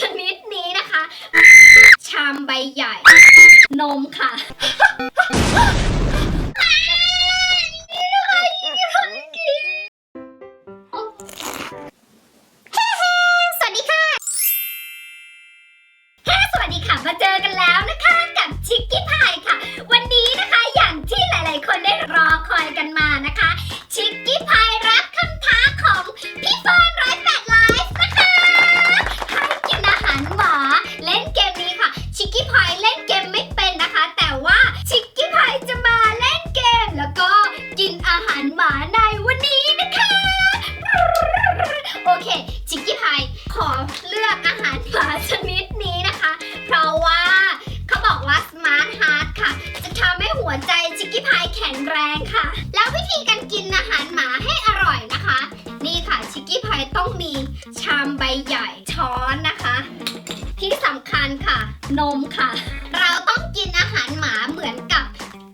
ชนิดนี้นะคะ ชามใบใหญ่ นมค่ะ เราต้องกินอาหารหมาเหมือนกับ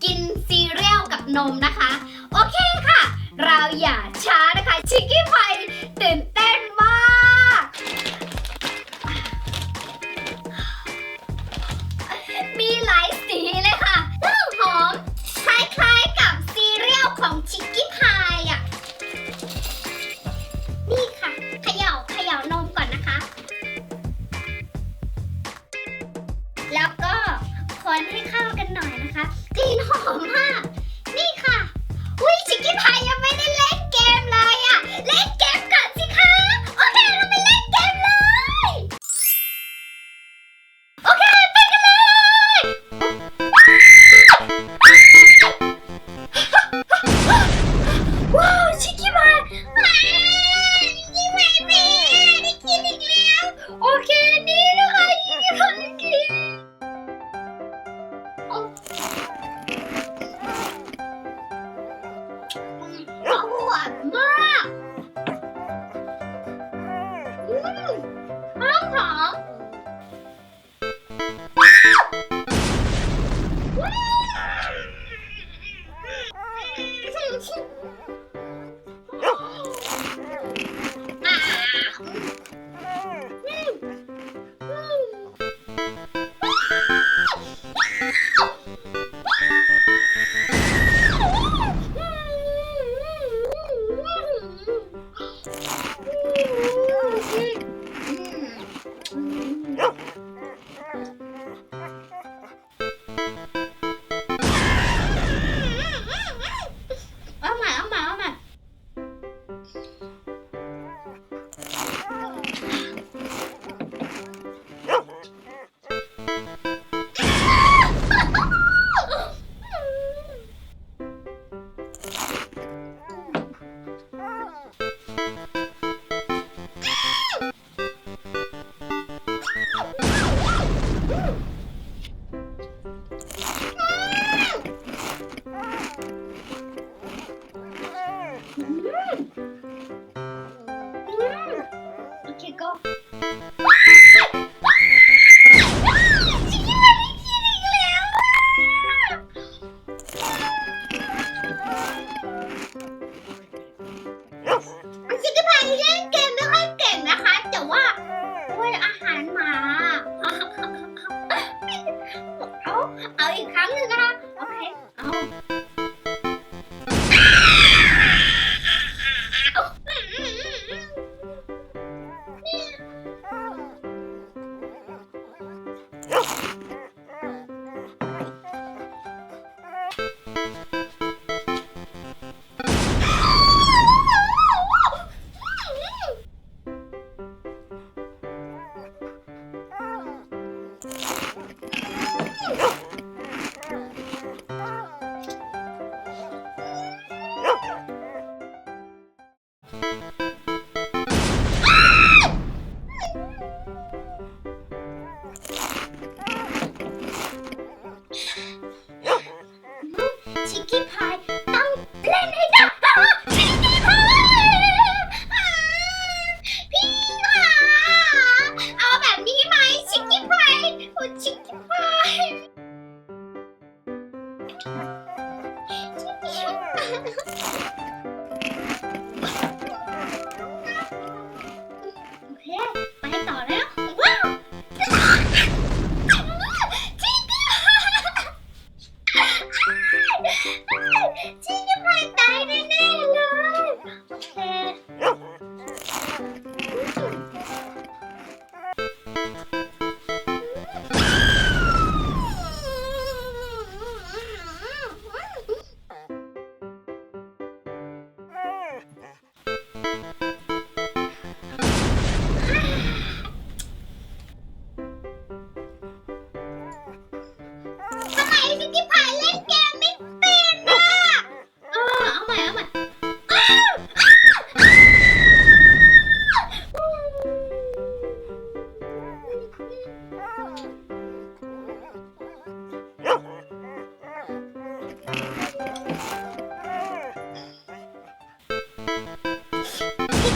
กินซีเรียลกับนมนะคะ โอเคค่ะ เราอย่าช้านะคะ ชิคกี้พายตื่น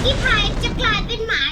กี้พายจะกลายเป็นหมา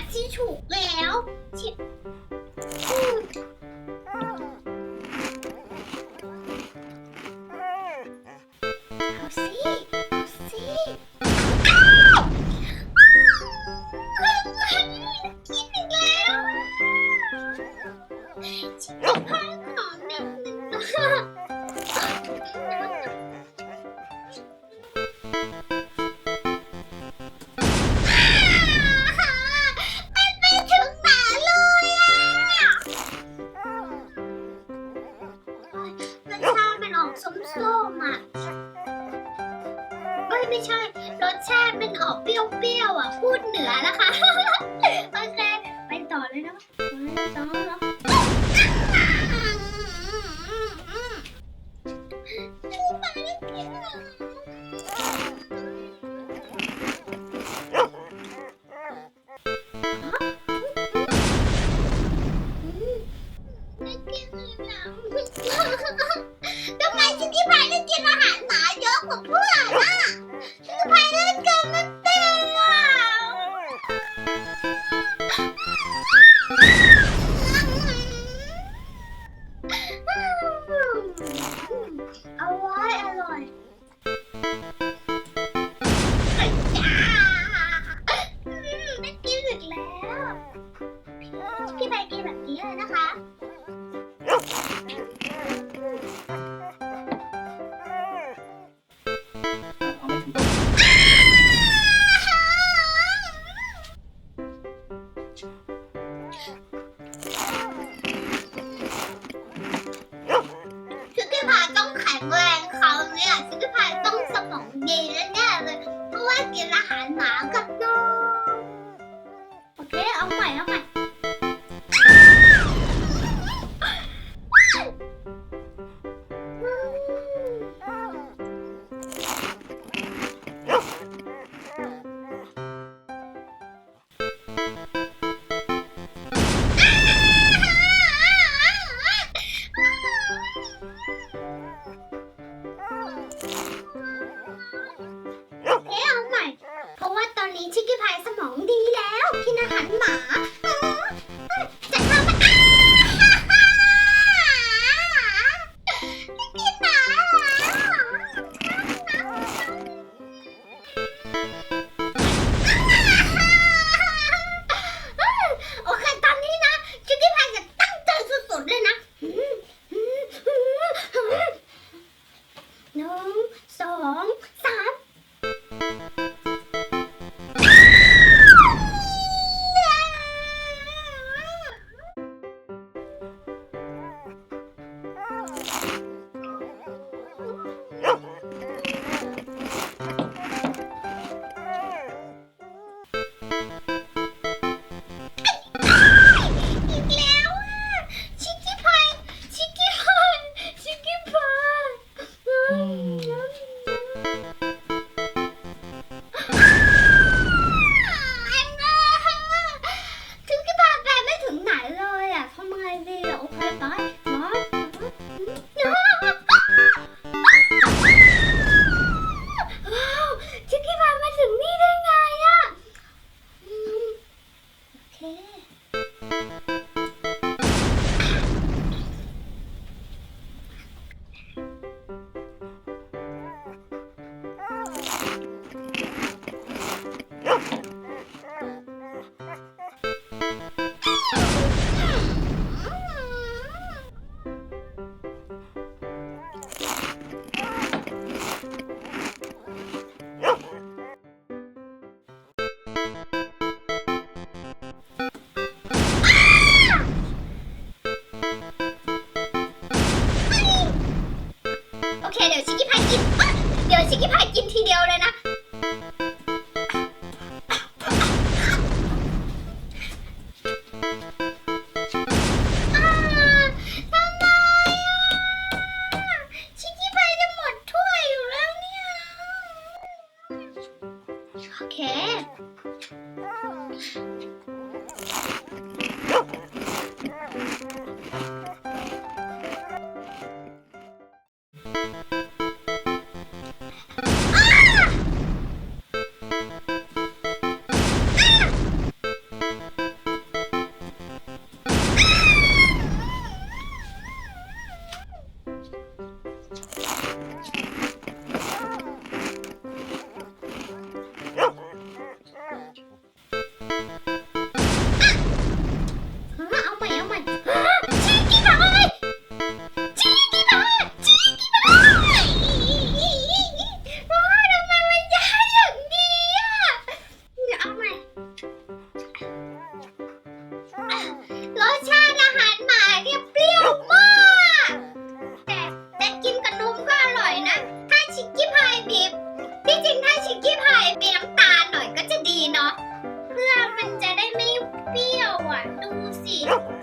นี้เลยนะคะพาต้องแข็งแรงเขาเนี่ยชิคกี้พาต้องสมองดีแน่เลย เพราะว่ากินอาหารหมากับนโอเค เอาใหม่เอาใหม่ 이렇게. สิ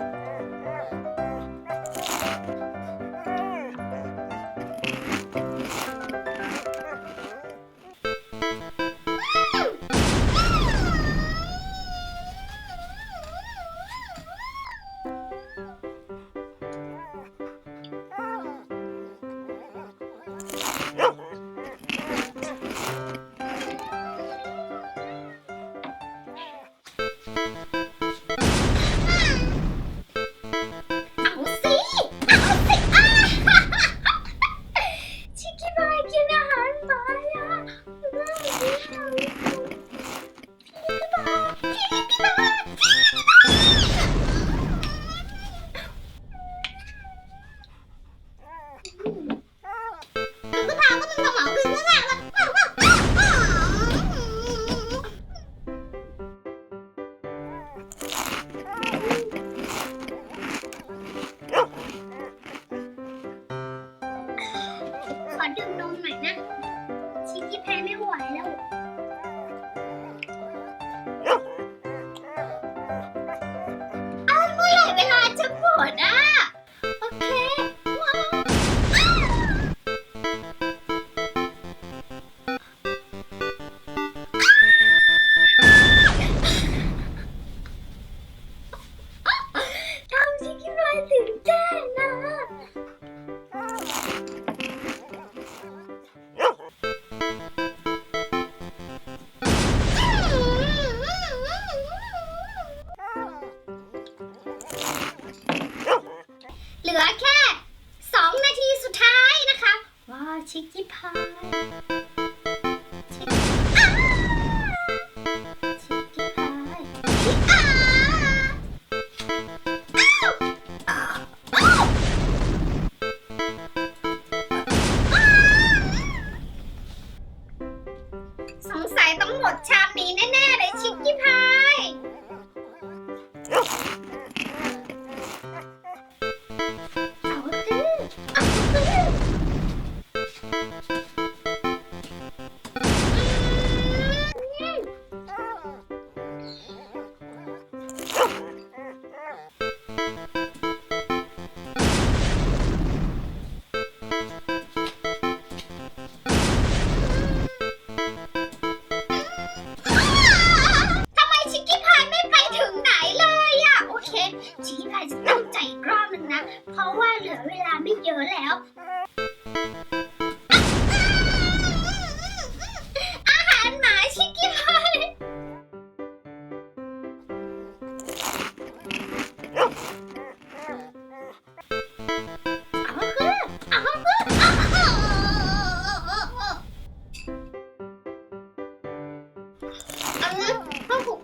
아, 나는 한국